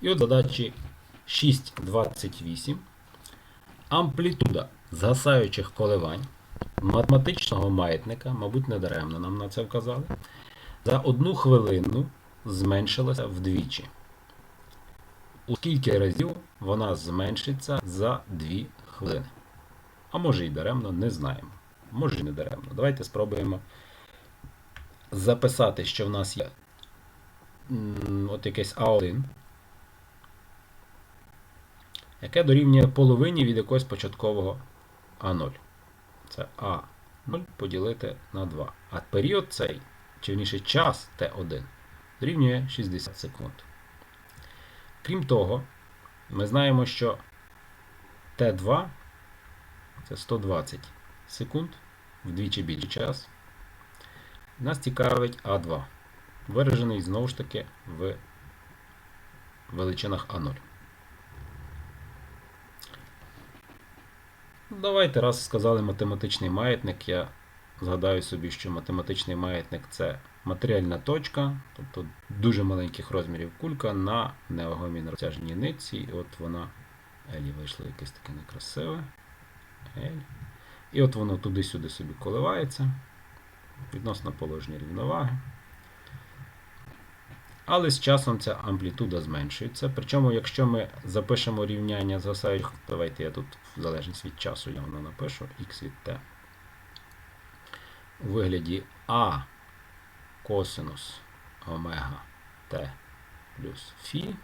І от задачі 6.28. Амплітуда згасаючих коливань математичного маятника, мабуть, не даремно нам на це вказали, за одну хвилину зменшилася вдвічі. У скільки разів вона зменшиться за 2 хвилини? А може і даремно, не знаємо. Може і не даремно. Давайте спробуємо записати, що в нас є от якесь А1, яке дорівнює половині від якогось початкового А0. Це А0 поділити на 2. А період цей, чи вірніше час Т1, дорівнює 60 секунд. Крім того, ми знаємо, що Т2 це 120 секунд, вдвічі більший час. Нас цікавить А2, виражений знову ж таки в величинах А0. Давайте раз сказали математичний маятник. Я згадаю собі, що математичний маятник це матеріальна точка, тобто дуже маленьких розмірів кулька на невагомій розтяжній нитці. І от вона, Елі вийшло якесь таке некрасиве. Ель. І от воно туди-сюди собі коливається відносно положення рівноваги. Але з часом ця амплітуда зменшується. Причому, якщо ми запишемо рівняння згасаючих, давайте я тут в залежність від часу я воно напишу x від t. У вигляді А косинус омега t плюс фі,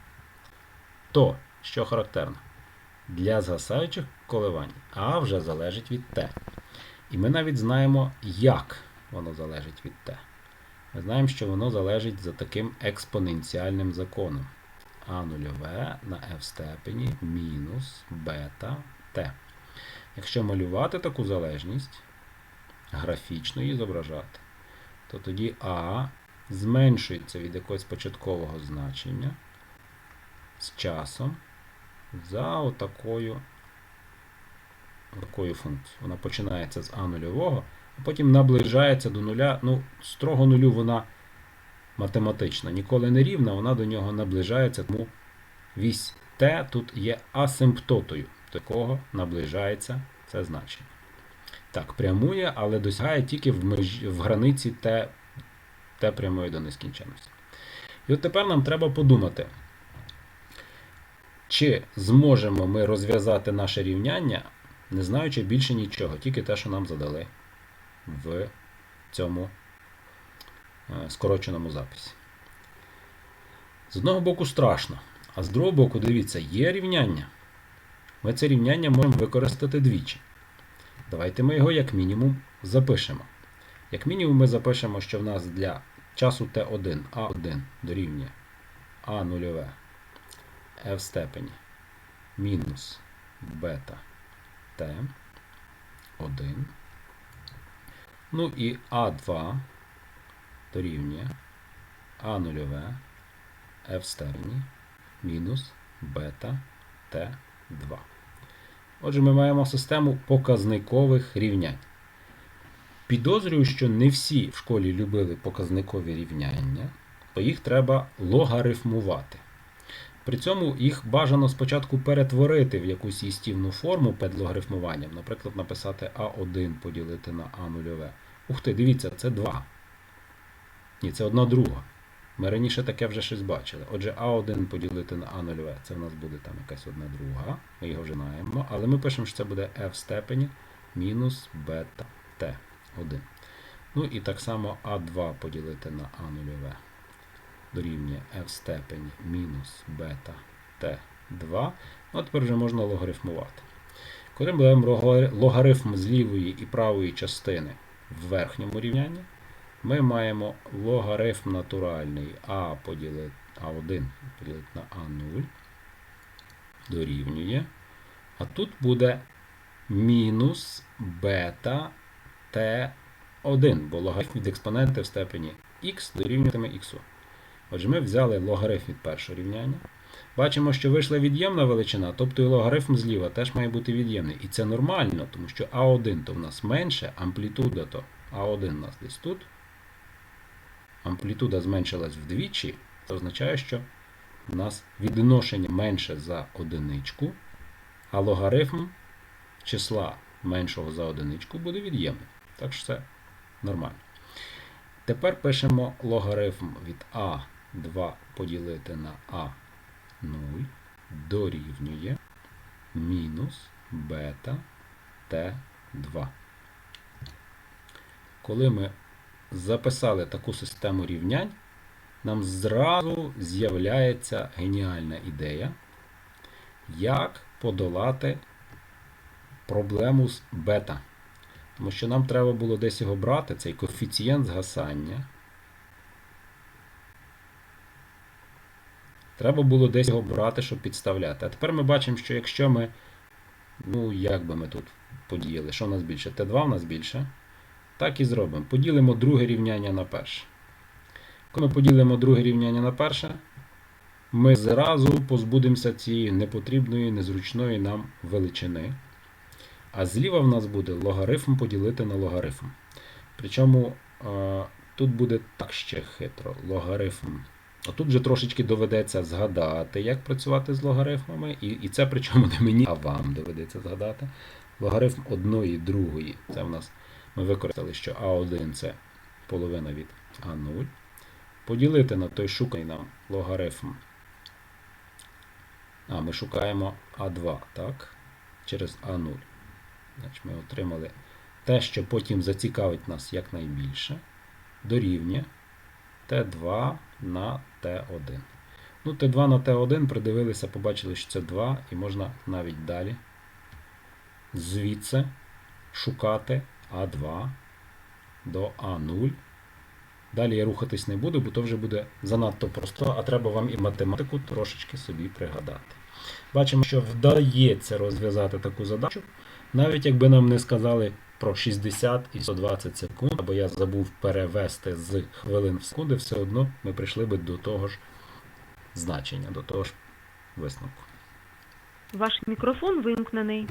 то, що характерно, для згасаючих коливань А вже залежить від t. І ми навіть знаємо, як воно залежить від t. Ми знаємо, що воно залежить за таким експоненціальним законом. А нульове на f степені мінус бета t. Якщо малювати таку залежність, графічно її зображати, то тоді А зменшується від якогось початкового значення з часом за отакою такою функцією. Вона починається з А нульового, потім наближається до нуля. Ну, строго нулю вона математична, ніколи не рівна, вона до нього наближається, тому вісь Т тут є асимптотою, до якого наближається це значення. Так, прямує, але досягає тільки в, межі, в границі Т, Т прямої до нескінченності. І от тепер нам треба подумати, чи зможемо ми розв'язати наше рівняння, не знаючи більше нічого, тільки те, що нам задали в цьому е, скороченому записі. З одного боку страшно, а з другого боку, дивіться, є рівняння. Ми це рівняння можемо використати двічі. Давайте ми його як мінімум запишемо. Як мінімум ми запишемо, що в нас для часу Т1 А1 дорівнює А0 f степені мінус бета Т1. Ну і А2 дорівнює А0 f степені мінус бета Т2. Отже, ми маємо систему показникових рівнянь. Підозрюю, що не всі в школі любили показникові рівняння, то їх треба логарифмувати. При цьому їх бажано спочатку перетворити в якусь їстівну форму перед логарифмуванням, наприклад, написати А1 поділити на А0. Ух ти, дивіться, це 2. Ні, це одна друга. Ми раніше таке вже щось бачили. Отже, А1 поділити на А0, це в нас буде там якась одна друга. Ми його вже знаємо. Але ми пишемо, що це буде f в степені мінус бета Т1. Ну і так само А2 поділити на А0 дорівнює f в степені мінус бета Т2. Ну, а тепер вже можна логарифмувати. Коли ми беремо логарифм з лівої і правої частини в верхньому рівнянні, ми маємо логарифм натуральний А поділити А1 поділити на А0 дорівнює. А тут буде мінус бета Т1, бо логарифм від експоненти в степені х дорівнюватиме х. Отже, ми взяли логарифм від першого рівняння. Бачимо, що вийшла від'ємна величина, тобто і логарифм зліва теж має бути від'ємний. І це нормально, тому що А1 то в нас менше, амплітуда то А1 у нас десь тут. Амплітуда зменшилась вдвічі, це означає, що у нас відношення менше за одиничку, а логарифм числа меншого за одиничку буде від'ємним. Так що це нормально. Тепер пишемо логарифм від А2 поділити на А0 дорівнює мінус бета Т2. Коли ми записали таку систему рівнянь, нам зразу з'являється геніальна ідея, як подолати проблему з бета. Тому що нам треба було десь його брати, цей коефіцієнт згасання. Треба було десь його брати, щоб підставляти. А тепер ми бачимо, що якщо ми, ну, як би ми тут подіяли, що в нас більше? Т2 в нас більше. Так і зробимо. Поділимо друге рівняння на перше. Коли ми поділимо друге рівняння на перше, ми зразу позбудемося цієї непотрібної, незручної нам величини. А зліва в нас буде логарифм поділити на логарифм. Причому тут буде так ще хитро. Логарифм. А тут вже трошечки доведеться згадати, як працювати з логарифмами. І, і це причому не мені, а вам доведеться згадати. Логарифм одної, другої. Це в нас ми використали, що А1 це половина від А0. Поділити на той шуканий нам логарифм. А, ми шукаємо А2, так? Через А0. Значить, ми отримали те, що потім зацікавить нас якнайбільше. Дорівнює Т2 на Т1. Ну, Т2 на Т1 придивилися, побачили, що це 2, і можна навіть далі звідси шукати А2 до А0. Далі я рухатись не буду, бо то вже буде занадто просто, а треба вам і математику трошечки собі пригадати. Бачимо, що вдається розв'язати таку задачу, навіть якби нам не сказали про 60 і 120 секунд, або я забув перевести з хвилин в секунди, все одно ми прийшли би до того ж значення, до того ж висновку. Ваш мікрофон вимкнений.